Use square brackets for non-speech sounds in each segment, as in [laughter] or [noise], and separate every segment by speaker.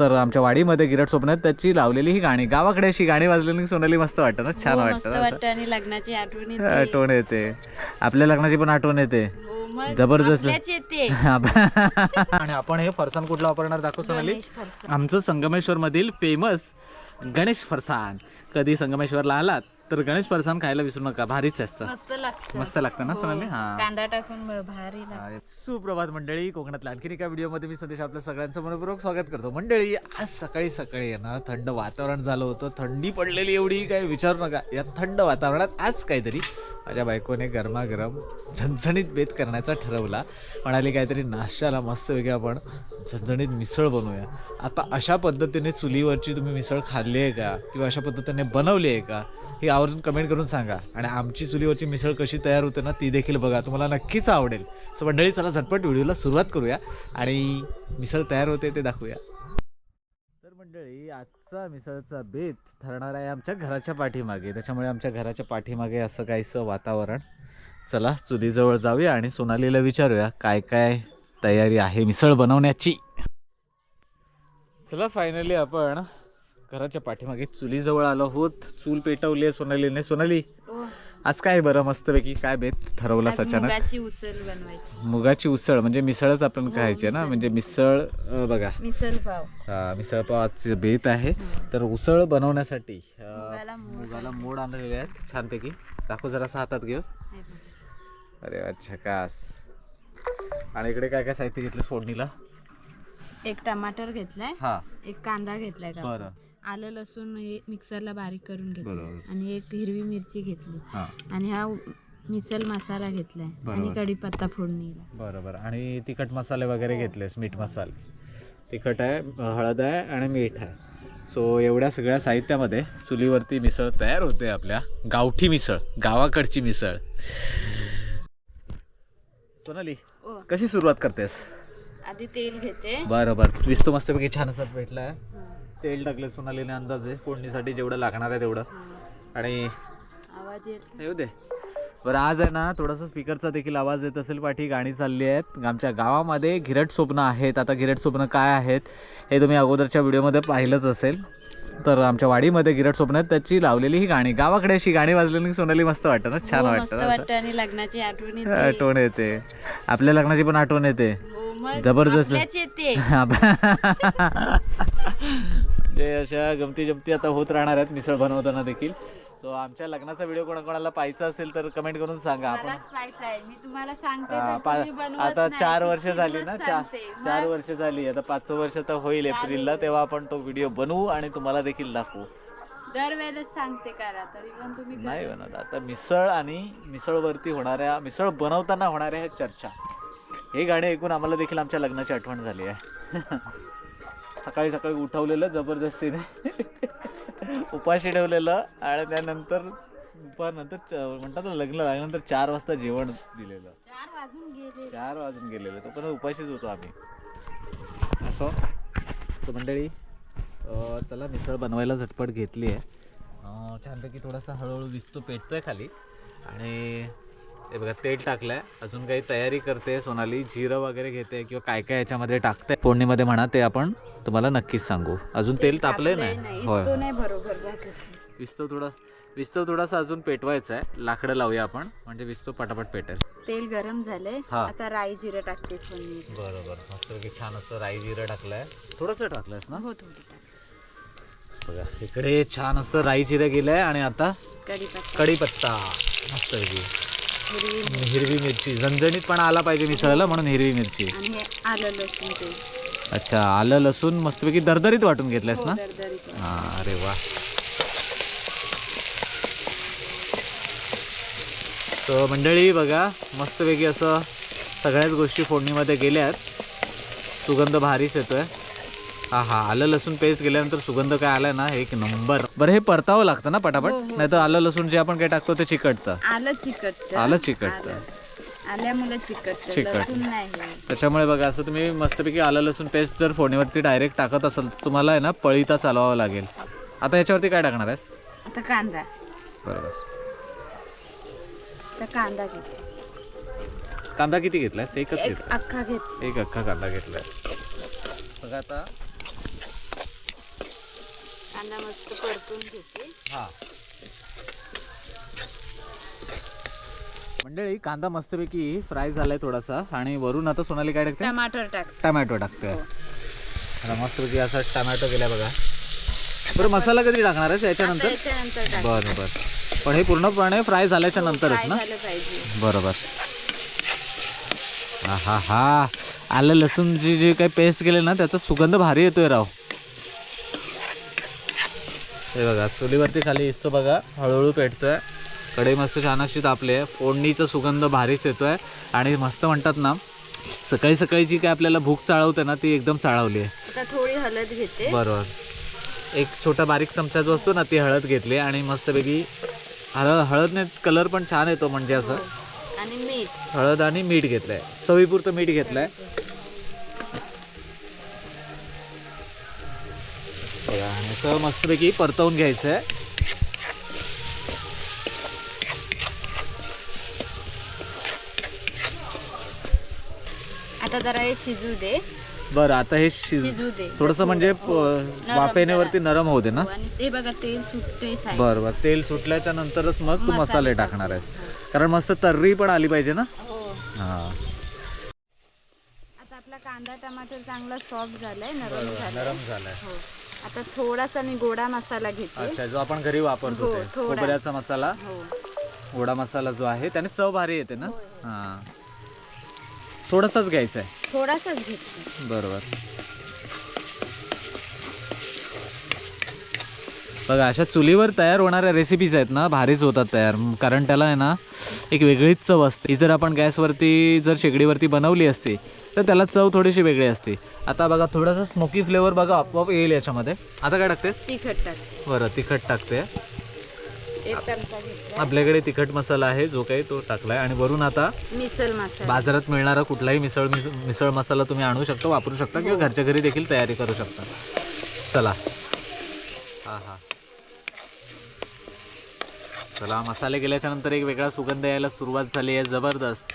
Speaker 1: तर आमच्या वाडीमध्ये गिरट स्वप्नात त्याची लावलेली ही गाणी. गावाकडे अशी गाणी वाजलेली सोनाली मस्त वाटतं ना छान
Speaker 2: हो, मस्त
Speaker 1: वाटतं
Speaker 2: आणि लग्नाची आठवण येते.
Speaker 1: आठवण येते. आपल्या लग्नाची पण आठवण येते.
Speaker 2: हो,
Speaker 1: जबरदस्त. [laughs] आणि आपण हे फरसाण कुठलं वापरणार दाखव सोनाली. आमचं संगमेश्वर मधील फेमस गणेश फरसाण कधी संगमेश्वरला आलात? तर गणेश फरसाण खायला विसरू नका भारीच असतं.
Speaker 2: मस्त लागतं.
Speaker 1: मस्त लागतं ना
Speaker 2: हो,
Speaker 1: सोनाली? हा.
Speaker 2: कांदा टाकून भारी लागतं.
Speaker 1: सुप्रभात मंडळी कोकणातल्या आणखीन एका व्हिडिओमध्ये मी संदेश आपल्या सगळ्यांचं मनपूर्वक स्वागत करतो. मंडळी आज सकाळी सकाळी आहे ना थंड वातावरण झालं होतं. थंडी पडलेली एवढी काय विचारू नका. या थंड वातावरणात आज काहीतरी माझ्या बायकोने गरमागरम झणझणीत बेत करण्याचा ठरवला. म्हणाली काहीतरी नाश्त्याला मस्त वेगळी आपण झणझणीत मिसळ बनवूया. आता अशा पद्धतीने चुलीवरची तुम्ही मिसळ खाल्ली आहे का? किंवा अशा पद्धतीने बनवली आहे का? हे आवर्जून कमेंट करून सांगा. आणि आमची चुलीवरची मिसळ कशी तयार होते ना ती देखील बघा. तुम्हाला नक्कीच आवडेल. सो मंडळी चला झटपट व्हिडिओला सुरुवात करूया आणि मिसळ तयार होते ते दाखवूया. तर मंडळी आजचा मिसळचा बेत ठरणार आहे आमच्या घराच्या पाठीमागे. त्याच्यामुळे आमच्या घराच्या पाठीमागे असं काहीसं वातावरण. चला चुलीजवळ जाऊया आणि सोनालीला विचारूया काय काय तयारी आहे मिसळ बनवण्याची? चला फायनली आपण घराच्या पाठीमागे चुलीजवळ आलो आहोत. चूल पेटवली आहे सोनालीने. सोनाली आज काय बरं मस्तपैकी काय बेत ठरवला
Speaker 2: आज
Speaker 1: अचानक
Speaker 2: मुगाची उसळ बनवायची.
Speaker 1: मुगाची उसळ म्हणजे मिसळच आपण
Speaker 2: हो,
Speaker 1: खायची ना. म्हणजे मिसळ अं, बघा.
Speaker 2: मिसळ पाव.
Speaker 1: हा, पावाची बेत आहे. तर उसळ बनवण्यासाठी अं,
Speaker 2: मुगाला मोड.
Speaker 1: मुगाला मोड आणलेले आहेत छानपैकी. दाखव जरासा हातात घेऊ.
Speaker 2: हे बघ.
Speaker 1: अरे अच्छा कास आणि इकडे काय काय साहित्य घेतलं फोडणीला?
Speaker 2: एक टमाटर घेतलाय.
Speaker 1: हा.
Speaker 2: एक कांदा घेतलाय का?
Speaker 1: बरं.
Speaker 2: आलं लसूण हे मिक्सरला बारीक करून घेतलं
Speaker 1: बरोबर.
Speaker 2: आणि एक हिरवी मिरची घेतली.
Speaker 1: हा.
Speaker 2: आणि हा मिसळ मसाला घेतलाय आणि
Speaker 1: बरोबर.
Speaker 2: कढीपत्ता फोडणीला
Speaker 1: बरोबर. आणि तिखट मसाले वगैरे घेतलेस मीठ मसाले. तिखट आहे हळद आहे आणि मीठ आहे. सो एवढ्या सगळ्या साहित्यामध्ये चुलीवरती मिसळ तयार होते आपल्या. गावठी मिसळ गावाकडची मिसळ. सोनाली
Speaker 2: ओ.
Speaker 1: कशी सुरुवात करतेस?
Speaker 2: आधी तेल घेते.
Speaker 1: बरं बरं विस्तू मस्तपैकी छान असं भेटलाय. तेल टाकले सोनालीने अंदाजे. फोडणीसाठी जेवढं लागणार आहे तेवढं. आणि
Speaker 2: आवाज येत
Speaker 1: येऊ दे. बरं आज आहे ना थोडासा स्पीकरचा देखील आवाज येत असेल. पाठी गाणी चालली आहेत. आमच्या गावामध्ये गिरट स्वप्न आहेत. आता गिरट स्वप्न काय आहेत हे तुम्ही अगोदरच्या व्हिडिओमध्ये पाहिलंच असेल. तर आमच्या वाडीमध्ये गिरट स्वप्न आहेत. त्याची लावलेली ही गाणी. गावाकडे अशी गाणी वाजलेली सोनाली मस्त वाटतं ना. छान
Speaker 2: हो,
Speaker 1: वाटतं
Speaker 2: आणि लग्नाची आठवण येते.
Speaker 1: आठवण येते. आपल्या लग्नाची पण आठवण येते.
Speaker 2: हो,
Speaker 1: जबरदस्त. [laughs] म्हणजे अशा गमती जमती आता होत राहणार आहेत मिसळ बनवताना देखील. सो आमच्या लग्नाचा व्हिडिओ कोणाकोणाला पाहायचा असेल तर कमेंट करून सांगा. आपण
Speaker 2: मलाच पाहायचं आहे. मी तुम्हाला सांगते
Speaker 1: हा,
Speaker 2: तर
Speaker 1: पा-
Speaker 2: तुम्ही बनवत
Speaker 1: आता. चार वर्ष झाली ना चार वर्ष झाली. आता पाचवं वर्ष तर होईल एप्रिलला. तेव्हा आपण तो व्हिडिओ बनवू आणि तुम्हाला देखील दाखवू.
Speaker 2: दरवेळेस सांगते करा. तरी पण तुम्ही
Speaker 1: नाही बनत आता मिसळ आणि मिसळवरती होणाऱ्या मिसळ बनवताना होणाऱ्या ह्या चर्चा. हे गाणे ऐकून आम्हाला देखील आमच्या लग्नाची आठवण झाली आहे. [laughs] सकाळी सकाळी उठवलेलं जबरदस्तीने. [laughs] उपाशी ठेवलेलं आणि त्यानंतर दुपारनंतर म्हणतात ना लग्न लागल्यानंतर चार वाजता जेवण दिलेलं.
Speaker 2: चार वाजून गेले.
Speaker 1: चार वाजून गेलेले. तो पण उपाशीच होतो आम्ही. असो. तो मंडळी चला मिसळ बनवायला झटपट घेतली आहे. छानपैकी थोडासा हळूहळू विस्तू पेटतोय खाली. आणि हे बघा तेल टाकलंय. अजून काही तयारी करते सोनाली. जिरं वगैरे घेते किंवा काय काय याच्यामध्ये टाकते. फोडणीमध्ये म्हणा ते आपण तुम्हाला नक्कीच सांगू. अजून तेल तापलंय नाही? होय. विस्तव थोडं विस्तव थोडासा अजून पेटवायचा आहे लाकडं लावूया आपण. म्हणजे विस्तव पटापट पेटेल.
Speaker 2: तेल गरम झालंय.
Speaker 1: हा.
Speaker 2: आता राई जिरं टाकते
Speaker 1: बरोबर. मस्तपैकी छान असं राई जिरं टाकलंय. थोडंसं टाकलंयस ना?
Speaker 2: हो
Speaker 1: बघा इकडे छान असं राई जिरं गेलंय आणि आता
Speaker 2: कढीपत्ता.
Speaker 1: मस्तपैकी.
Speaker 2: हिरवी
Speaker 1: मिरची. झणझणीतपणा आला पाहिजे मिसळला म्हणून हिरवी मिरची.
Speaker 2: आणि हे आलं लसूण पेस्ट
Speaker 1: अच्छा आलं लसूण मस्तपैकी दरदरीत वाटून घेतलंयस
Speaker 2: हो,
Speaker 1: ना?
Speaker 2: दरदरीत.
Speaker 1: हा अरे वा. तर मंडळी बघा मस्तपैकी असं सगळ्याच गोष्टी फोडणीमध्ये गेल्यात. सुगंध भारीच येतोय. हा हा. आलं लसूण पेस्ट गेल्यानंतर सुगंध काय आलाय ना एक नंबर. बरं हे परतावं लागतं ना पटापट?
Speaker 2: हो, हो.
Speaker 1: नाही तर आलं लसूण जे आपण काय टाकतो ते चिकटतं.
Speaker 2: आलं चिकटतं.
Speaker 1: आलं चिकटतं.
Speaker 2: आलं. आल्यामुळे चिकटतं. लसूण नाही.
Speaker 1: त्याच्यामुळे बघा असं तुम्ही मस्तपैकी आलं लसूण पेस्ट जर फोडणीवरती डायरेक्ट टाकत असाल तर तुम्हाला आहे ना पळीता चालवावं लागेल. आता याच्यावरती काय टाकणार आहेस?
Speaker 2: आता कांदा.
Speaker 1: बरोबर.
Speaker 2: आता कांदा घेते.
Speaker 1: कांदा किती घेतलायस? एकच
Speaker 2: एक
Speaker 1: घेतला
Speaker 2: अख्खा घेते
Speaker 1: एक अख्खा कांदा घेतलाय बघा आता
Speaker 2: कांदा मस्त परतून घेते.
Speaker 1: हा. मंडळी कांदा मस्तपैकी फ्राय झालाय थोडासा. आणि वरून आता सोनाली काय टाकते?
Speaker 2: टमाटर टाक
Speaker 1: टमॅटो टाकते.
Speaker 2: हो.
Speaker 1: आता मस्तपैकी असा टमॅटो गेला बघा. बरं मसाला कधी टाकणार आहेस याच्यानंतर?
Speaker 2: त्याच्यानंतर टाक
Speaker 1: बरं बरं. पण हे पूर्णपणे फ्राय झाल्याच्या नंतरच
Speaker 2: फ्राय
Speaker 1: ना?
Speaker 2: झालं पाहिजे.
Speaker 1: बरोबर हा हा हा आलं लसूणची जी काही पेस्ट केली ना त्याचा सुगंध भारी येतोय राव. हे बघा चुलीवरती खाली इस्तो बघा हळूहळू पेटतोय. कढई मस्त छान अशी तापली आहे. फोडणीचा सुगंध भारीच येतोय. आणि मस्त म्हणतात ना सकाळी सकाळी जी काय आपल्याला भूक चाळवते ना ती एकदम चाळवली आहे.
Speaker 2: थोडी हळद घेते.
Speaker 1: बरोबर. एक छोटा बारीक चमचा जो असतो ना ती हळद घेतली आणि मस्तपैकी हळद हळदने कलर पण छान येतो म्हणजे असं.
Speaker 2: आणि मीठ.
Speaker 1: हळद आणि मीठ घेतलंय. चवीपुरतं मीठ घेतलंय. बघा असं मस्तपैकी परतवून घ्यायचं आहे
Speaker 2: आता जरा हे शिजू दे.
Speaker 1: बरं आता हे शिज
Speaker 2: शिजू दे.
Speaker 1: थोडस म्हणजे
Speaker 2: हो. नरम
Speaker 1: वाफेने वरती
Speaker 2: जरा.
Speaker 1: नरम होऊ दे ना?
Speaker 2: हो, आणि ते बघा तेल सुटते
Speaker 1: बरं बरं. तेल सुटल्याच्या नंतरच मग तू
Speaker 2: मसाले
Speaker 1: मसाले
Speaker 2: टाक.
Speaker 1: टाकणार आहेस. कारण मस्त तर्री पण आली पाहिजे ना?
Speaker 2: हो.
Speaker 1: हा.
Speaker 2: आता आपला कांदा टमाटर चांगला सॉफ्ट झालाय नरम झालाय.
Speaker 1: नरम झालाय.
Speaker 2: हो. आता थोडासा मी गोडा मसाला घेते.
Speaker 1: अच्छा जो आपण घरी वापरतो
Speaker 2: हो,
Speaker 1: ते.
Speaker 2: थोडा.
Speaker 1: खोबऱ्याचा मसाला.
Speaker 2: हो.
Speaker 1: गोडा मसाला जो आहे त्याने चव भारी येते ना? हा. थोडासाच घ्यायचा आहे.
Speaker 2: थोडासाच घेते.
Speaker 1: बरोबर. बघा अशा चुलीवर तयार होणाऱ्या रेसिपीज आहेत ना भारीच होतात तयार. म, कारण त्याला आहे ना एक वेगळीच चव असते. ही जर आपण गॅसवरती जर शेगडीवरती बनवली असती तर त्याला चव थोडीशी वेगळी असते. आता बघा थोडासा स्मोकी फ्लेवर बघा आपोआप येईल याच्यामध्ये. आता काय टाकतेस?
Speaker 2: तिखट टाक.
Speaker 1: बरं तिखट टाकते. आपल्याकडे तिखट मसाला आहे जो काही तो टाकलाय. आणि वरून आता
Speaker 2: मिसल मसाला.
Speaker 1: बाजारात मिळणारा कुठलाही मिसळ मिस- मिसळ मसाला तुम्ही आणू शकता वापरू शकता किंवा घरच्या घरी देखील तयारी करू शकता. चला. हा हा. चला मसाले गेल्याच्यानंतर एक वेगळा सुगंध यायला सुरुवात झाली आहे जबरदस्त.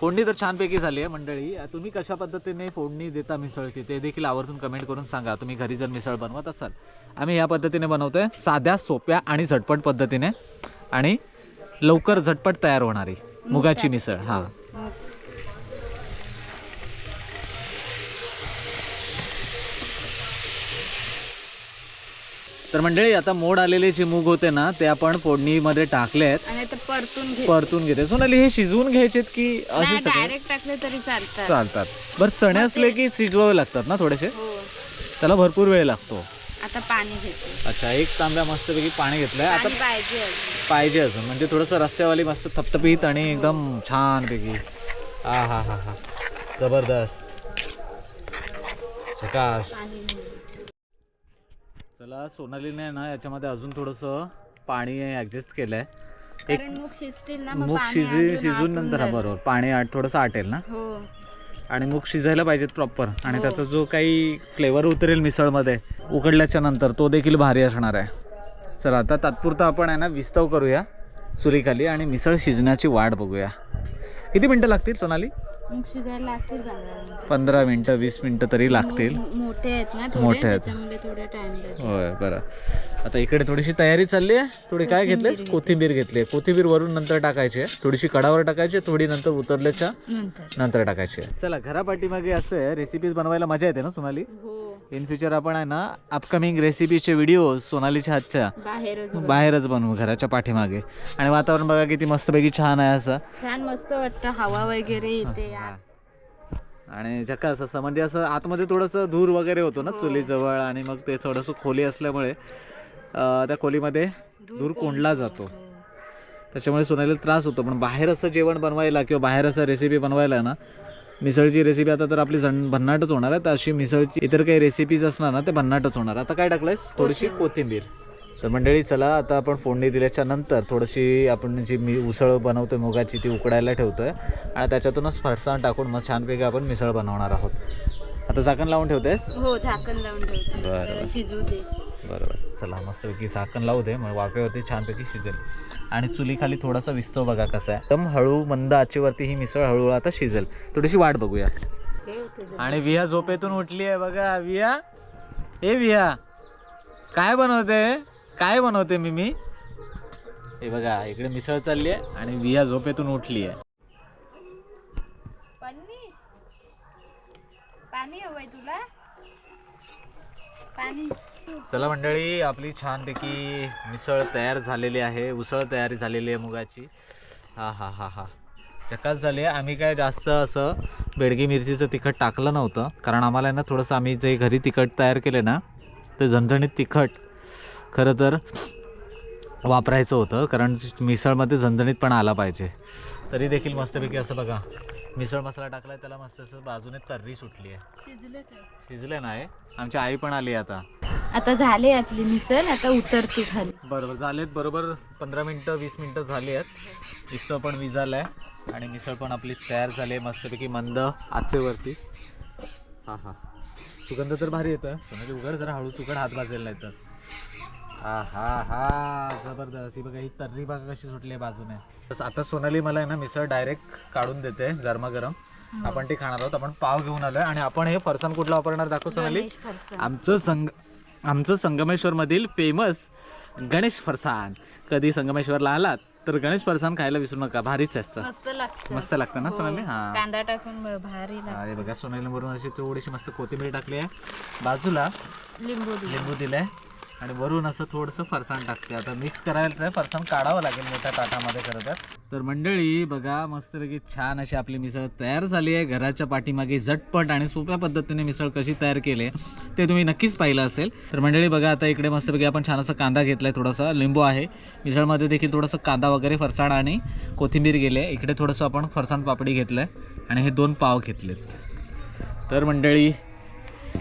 Speaker 1: फोडणी तर छानपैकी झाली आहे मंडळी. तुम्ही कशा पद्धतीने फोडणी देता मिसळची ते देखील आवर्जून कमेंट करून सांगा. तुम्ही घरी जर मिसळ बनवत असाल आम्ही या पद्धतीने बनवतोय. साध्या सोप्या आणि झटपट पद्धतीने आणि लवकर झटपट तयार होणारी मुगाची मिसळ. हां. तर मंडळी आता मोड आलेले जे मूग होते ना ते आपण फोडणीमध्ये टाकले आहेत.
Speaker 2: आणि आता परतून घे
Speaker 1: परतून घेते. सोनाली हे शिजवून घ्यायचेत की असे
Speaker 2: नाही
Speaker 1: सगळे?
Speaker 2: डायरेक्ट टाकले तरी चालतात.
Speaker 1: चालतात. बरं चणे असले की शिजवावे लागतात ना थोडेसे?
Speaker 2: हो.
Speaker 1: त्याला भरपूर वेळ लागतो.
Speaker 2: आता पाणी घेते.
Speaker 1: अच्छा एक तांब्या मस्तपैकी पाणी घेतलंय. आता
Speaker 2: पाणी पाहिजे अजून.
Speaker 1: पाहिजे अजून. म्हणजे थोडंसं रस्स्यावाली मस्त थपथपीत आणि एकदम छानपैकी. आ हा हा हा जबरदस्त. झकास
Speaker 2: पाणी
Speaker 1: चला सोनालीने ना याच्यामध्ये अजून थोडंसं पाणी ॲडजस्ट केलंय. एक
Speaker 2: कारण मूग शिजतील ना मग
Speaker 1: मूग
Speaker 2: पाणी
Speaker 1: शिजी
Speaker 2: आधी
Speaker 1: शिजून नंतर हा
Speaker 2: जाईल.
Speaker 1: बरोबर. पाणी आट थोडंसं आटेल ना?
Speaker 2: हो.
Speaker 1: आणि मूग शिजायला पाहिजेत प्रॉपर आणि
Speaker 2: हो.
Speaker 1: त्याचा जो काही फ्लेवर उतरेल मिसळमध्ये उकडल्याच्या नंतर तो देखील भारी असणार आहे. चला आता तात्पुरता आपण आहे ना विस्तव करूया चुलीखाली आणि मिसळ शिजण्याची वाट बघूया. किती मिनटं लागतील सोनाली?
Speaker 2: मूग शिजायला लागतील पंधरा मिनिटं.
Speaker 1: पंधरा मिनटं वीस मिनटं तरी लागतील.
Speaker 2: मूग मोठे आहेत ना थोडे
Speaker 1: मोठे आहेत.
Speaker 2: त्याच्यामुळे थोडे टाइम लागेल
Speaker 1: होय बरं. आता इकडे थोडीशी तयारी चालली आहे. थोडी काय घेतलीस? कोथिंबीर घेतली कोथिंबीर वरून नंतर टाकायची आहे. थोडीशी कडावर टाकायची आहे, थोडी नंतर उतरल्याच्या
Speaker 2: नंतर.
Speaker 1: नंतर टाकायची आहे. चला घरापाठीमागे असं रेसिपीज बनवायला मजा येते ना सोनाली
Speaker 2: हो.
Speaker 1: इन फ्युचर आपण आहे ना अपकमिंग रेसिपीचे व्हिडिओ सोनालीच्या हातच्या
Speaker 2: बाहेरच
Speaker 1: बाहेरच बनवू घराच्या पाठीमागे. आणि वातावरण बघा किती मस्तपैकी छान आहे असं.
Speaker 2: छान मस्त वाटतं हवा वगैरे येते.
Speaker 1: आणि झकास असं म्हणजे असं आतमध्ये थोडंसं धूर वगैरे होतो ना चुलीजवळ आणि मग ते थोडंसं खोली असल्यामुळे त्या खोलीमध्ये धूर कोंडला जातो. त्याच्यामुळे सोनालीला त्रास होतो पण बाहेर असं जेवण बनवायला किंवा बाहेर असं रेसिपी बनवायला ना मिसळची रेसिपी आता तर आपली भन्नाटच होणार आहे. तर अशी मिसळची इतर काही रेसिपीज असणार ना ते भन्नाटच होणार. आता काय टाकलंयस? थोडीशी कोथिंबीर. तर मंडळी चला आता आपण फोडणी दिल्याच्या नंतर थोडीशी आपण जी मी उसळ बनवतोय मुगाची ती उकडायला ठेवतोय. आणि त्याच्यातूनच फरसाण टाकून मग छानपैकी आपण मिसळ बनवणार आहोत. आता झाकण लावून ठेवतेस?
Speaker 2: हो झाकण लावून ठेवते.
Speaker 1: बरं.
Speaker 2: शिजू दे.
Speaker 1: बरोबर. चला मस्तपैकी झाकण लावू दे मग वाफेवरती छानपैकी शिजेल. आणि चुलीखाली थोडासा विस्तव बघा कसा आहे. एकदम हळू मंद आचेवरती ही मिसळ हळूहळू आता शिजेल. थोडीशी वाट बघूया. आणि विया झोपेतून उठली आहे बघा विया. ए विया. काय बनवते? काय बनवते मी मी हे बघा इकडे मिसळ चालली आहे आणि विया झोपेतून उठली आहे
Speaker 2: पाणी हवंय तुला? पाणी.
Speaker 1: चला मंडळी आपली छानपैकी मिसळ तयार झालेली आहे. उसळ तयारी झालेली आहे मुगाची. हा हा हा हा. चकास झाली आहे. आम्ही काय जास्त असं बेडगी मिरचीचं तिखट टाकलं नव्हतं. कारण आम्हाला ना थोडंसं आम्ही जे घरी तिखट तयार केले ना ते झणझणीत तिखट खरं तर वापरायचं होतं. कारण मिसळमध्ये झणझणीत पण आला पाहिजे. तरी देखील मस्तपैकी असं बघा. मिसळ मसाला टाकला त्याला मस्त असं बाजूने तर्री सुटली आहे
Speaker 2: शिजलं काय
Speaker 1: शिजले नाही. आमची आई पण आली आता.
Speaker 2: आता झाले आपली मिसळ आता उतरते खाली.
Speaker 1: बरोबर झालेत बरोबर पंधरा मिनटं वीस मिनटं झाली आहेत इस्तव पण विजालं आहे आणि मिसळ पण आपली तयार झाली आहे मस्तपैकी मंद आचेवरती. हां हां. सुगंध तर भारी येतं सोनाली उघड जरा हळूच उघड हात भाजेल नाही तर हा हा हा. जबरदस्त. ही बघा ही तर्री बघा कशी सुटली आहे बाजूने. तसं आता सोनाली मला आहे ना मिसळ डायरेक्ट काढून देते गरमागरम. आपण ते खाणार आहोत. आपण पाव घेऊन आलोय. आणि आपण हे फरसाण कुठलं वापरणार दाखव सोनाली.
Speaker 2: गणेश फरसाण.
Speaker 1: आमचं संग आमचं संगमेश्वरमधील फेमस गणेश फरसाण. कधी संगमेश्वरला आलात तर गणेश फरसाण खायला विसरू नका. भारीच असतं.
Speaker 2: मस्त लागतं.
Speaker 1: मस्त लागतं ना
Speaker 2: हो.
Speaker 1: सोनाली? हा.
Speaker 2: कांदा टाकून ब- भारी लागतं.
Speaker 1: अरे बघा सोनाली वरून अशी थोडीशी मस्त कोथिंबीर टाकली आहे. बाजूला
Speaker 2: लिंबू दिलं.
Speaker 1: लिंबू दिलंय. आणि वरून असं थोडंसं फरसाण टाकते. आता मिक्स करायला फरसाण काढावं लागेल मोठ्या ताटामध्ये खरं तर. तर मंडळी बघा मस्तपैकी छान अशी आपली मिसळ तयार झाली आहे. घराच्या पाठीमागे झटपट आणि सोप्या पद्धतीने मिसळ कशी तयार केली आहे ते तुम्ही नक्कीच पाहिलं असेल. तर मंडळी बघा आता इकडे मस्तपैकी आपण छान असा कांदा घेतलाय थोडासा लिंबू आहे. मिसळमध्ये देखील थोडंसं कांदा वगैरे फरसाण आणि कोथिंबीर गेले इकडे थोडंसं आपण फरसाण पापडी घेतलंय आणि हे दोन पाव घेतलेत. तर मंडळी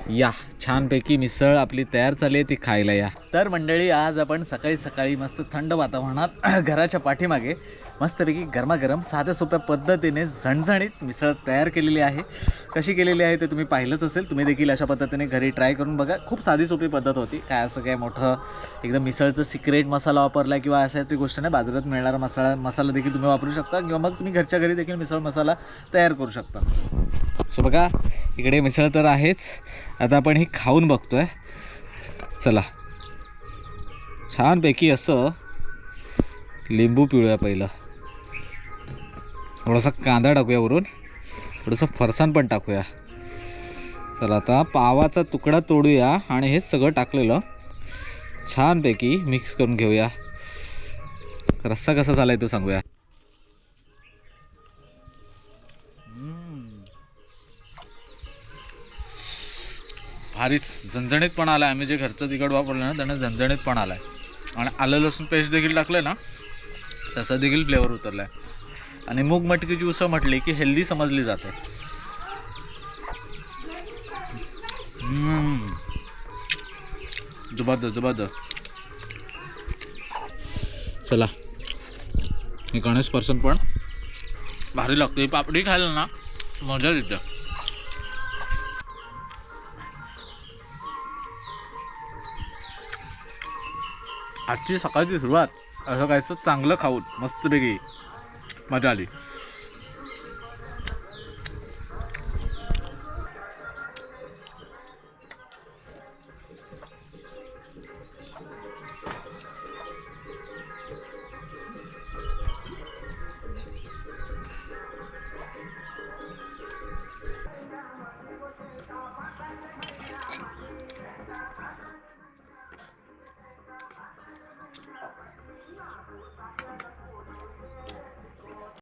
Speaker 1: या छानपैकी मिसळ आपली तयार झाली आहे ती खायला या. तर मंडळी आज आपण सकाळी सकाळी मस्त थंड वातावरणात [clears throat] घराच्या पाठीमागे मस्तपैकी गरमागरम साध्या सोप्या पद्धतीने झणझणीत मिसळ तयार केलेली आहे. कशी केलेली आहे ते तुम्ही पाहिलंच असेल. तुम्ही देखील अशा पद्धतीने घरी ट्राय करून बघा. खूप साधी सोपी पद्धत होती. काय असं काय मोठं एकदम मिसळचं सिक्रेट मसाला वापरला किंवा अशा ती गोष्ट नाही. बाजारात मिळणारा मसाला मसाला देखील तुम्ही वापरू शकता किंवा मग तुम्ही घरच्या घरी देखील मिसळ मसाला तयार करू शकता. सो बघा इकडे मिसळ तर आहेच. आता आपण ही खाऊन बघतोय. चला. छानपैकी असं लिंबू पिळूया पहिलं. थोडासा कांदा टाकूया वरून. थोडंसं फरसाण पण टाकूया. चला आता पावाचा तुकडा तोडूया आणि हे सगळं टाकलेलं छानपैकी मिक्स करून घेऊया. रस्सा कसा झाला आहे तो सांगूया. भारीच झणझणीत पण आलाय. आम्ही जे घरचं तिखट वापरलं ना त्यानं झणझणीत पण आलाय. आणि आलं लसूण पेस्ट देखील टाकलं ना तसा देखील फ्लेवर आहे आणि मूग मटकीची उसळ म्हटली की हेल्दी समजली जाते. जबरदस्त जबरदस्त. चला. हे गणेश पर्सन पण भारी लागते. पापडी खायला ना मजा येते. आजची सकाळची सुरुवात असं काहीचं चांगलं खाऊन मस्तपैकी. madali.